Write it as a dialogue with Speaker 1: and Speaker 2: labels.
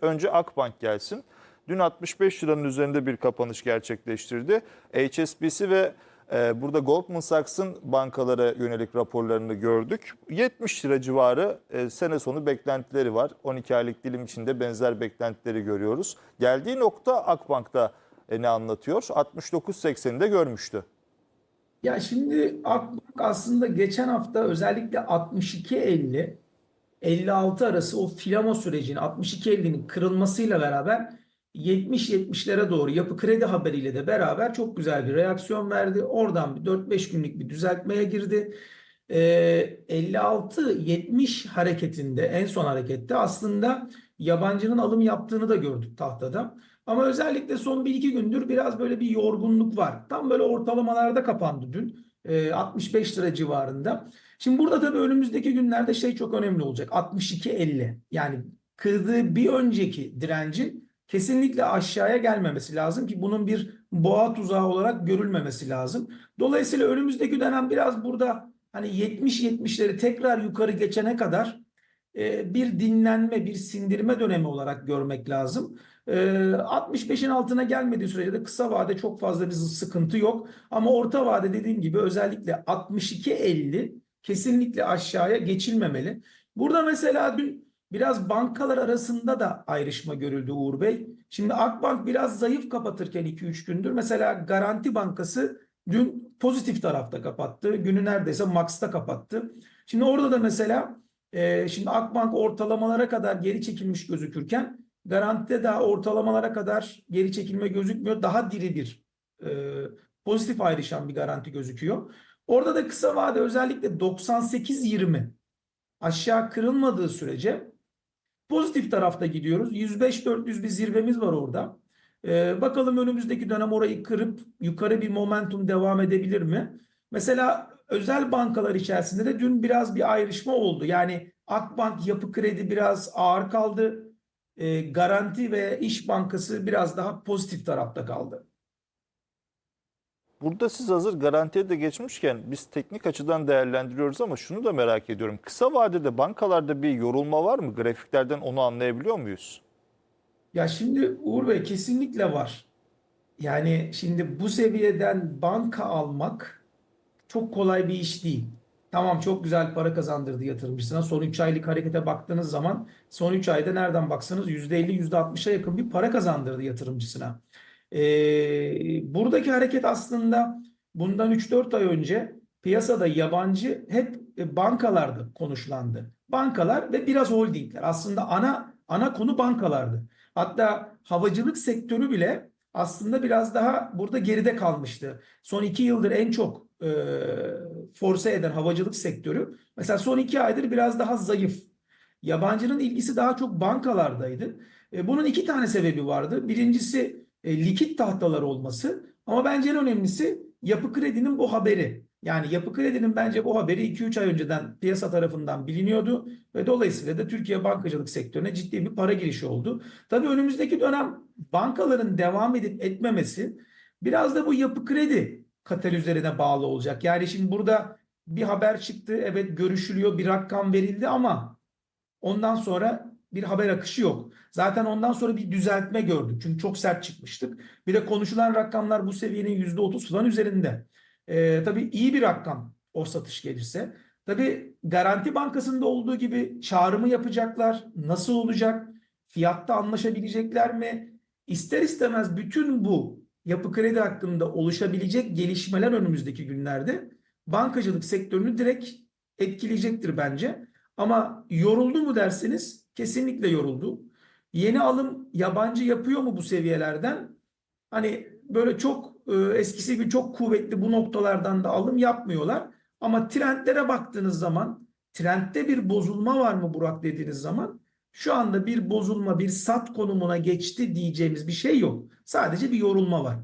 Speaker 1: Önce Akbank gelsin. Dün 65 liranın üzerinde bir kapanış gerçekleştirdi. HSBC ve e, burada Goldman Sachs'ın bankalara yönelik raporlarını gördük. 70 lira civarı e, sene sonu beklentileri var. 12 aylık dilim içinde benzer beklentileri görüyoruz. Geldiği nokta Akbank'ta e, ne anlatıyor? 69.80'de görmüştü.
Speaker 2: Ya şimdi Akbank aslında geçen hafta özellikle 62.50 56 arası o filama sürecinin 62.50'nin kırılmasıyla beraber 70-70'lere doğru yapı kredi haberiyle de beraber çok güzel bir reaksiyon verdi. Oradan bir 4-5 günlük bir düzeltmeye girdi. Ee, 56-70 hareketinde en son harekette aslında yabancının alım yaptığını da gördük tahtada. Ama özellikle son 1-2 gündür biraz böyle bir yorgunluk var. Tam böyle ortalamalarda kapandı dün. Ee, 65 lira civarında. Şimdi burada tabii önümüzdeki günlerde şey çok önemli olacak. 62.50 yani kırdığı bir önceki direncin kesinlikle aşağıya gelmemesi lazım ki bunun bir boğa tuzağı olarak görülmemesi lazım. Dolayısıyla önümüzdeki dönem biraz burada hani 70-70'leri tekrar yukarı geçene kadar e, bir dinlenme, bir sindirme dönemi olarak görmek lazım. E, 65'in altına gelmediği sürece de kısa vade çok fazla bir sıkıntı yok. Ama orta vade dediğim gibi özellikle 62.50 kesinlikle aşağıya geçilmemeli. Burada mesela dün biraz bankalar arasında da ayrışma görüldü Uğur Bey. Şimdi Akbank biraz zayıf kapatırken 2-3 gündür mesela Garanti Bankası dün pozitif tarafta kapattı. Günü neredeyse Max'ta kapattı. Şimdi orada da mesela e, şimdi Akbank ortalamalara kadar geri çekilmiş gözükürken Garanti'de daha ortalamalara kadar geri çekilme gözükmüyor. Daha diri bir e, pozitif ayrışan bir garanti gözüküyor. Orada da kısa vade özellikle 98-20 aşağı kırılmadığı sürece pozitif tarafta gidiyoruz. 105-400 bir zirvemiz var orada. Ee, bakalım önümüzdeki dönem orayı kırıp yukarı bir momentum devam edebilir mi? Mesela özel bankalar içerisinde de dün biraz bir ayrışma oldu. Yani Akbank, Yapı Kredi biraz ağır kaldı. Ee, Garanti ve İş Bankası biraz daha pozitif tarafta kaldı.
Speaker 1: Burada siz hazır garantiye de geçmişken biz teknik açıdan değerlendiriyoruz ama şunu da merak ediyorum. Kısa vadede bankalarda bir yorulma var mı? Grafiklerden onu anlayabiliyor muyuz?
Speaker 2: Ya şimdi Uğur Bey kesinlikle var. Yani şimdi bu seviyeden banka almak çok kolay bir iş değil. Tamam çok güzel para kazandırdı yatırımcısına. Son 3 aylık harekete baktığınız zaman son 3 ayda nereden baksanız %50 %60'a yakın bir para kazandırdı yatırımcısına. Ee, buradaki hareket aslında bundan 3-4 ay önce piyasada yabancı hep e, bankalarda konuşlandı. Bankalar ve biraz holdingler. Aslında ana ana konu bankalardı. Hatta havacılık sektörü bile aslında biraz daha burada geride kalmıştı. Son iki yıldır en çok e, force eden havacılık sektörü mesela son iki aydır biraz daha zayıf. Yabancının ilgisi daha çok bankalardaydı. E, bunun iki tane sebebi vardı. Birincisi e, likit tahtalar olması ama bence en önemlisi Yapı Kredi'nin bu haberi. Yani Yapı Kredi'nin bence bu haberi 2-3 ay önceden piyasa tarafından biliniyordu ve dolayısıyla da Türkiye bankacılık sektörüne ciddi bir para girişi oldu. Tabii önümüzdeki dönem bankaların devam edip etmemesi biraz da bu Yapı Kredi katalizörüne bağlı olacak. Yani şimdi burada bir haber çıktı, evet görüşülüyor, bir rakam verildi ama ondan sonra bir haber akışı yok. Zaten ondan sonra bir düzeltme gördük. Çünkü çok sert çıkmıştık. Bir de konuşulan rakamlar bu seviyenin %30 falan üzerinde. Ee, tabii iyi bir rakam o satış gelirse. Tabii Garanti Bankası'nda olduğu gibi çağrımı yapacaklar. Nasıl olacak? Fiyatta anlaşabilecekler mi? İster istemez bütün bu yapı kredi hakkında oluşabilecek gelişmeler önümüzdeki günlerde bankacılık sektörünü direkt etkileyecektir bence. Ama yoruldu mu derseniz kesinlikle yoruldu. Yeni alım yabancı yapıyor mu bu seviyelerden? Hani böyle çok e, eskisi gibi çok kuvvetli bu noktalardan da alım yapmıyorlar. Ama trendlere baktığınız zaman trendde bir bozulma var mı Burak dediğiniz zaman şu anda bir bozulma bir sat konumuna geçti diyeceğimiz bir şey yok. Sadece bir yorulma var.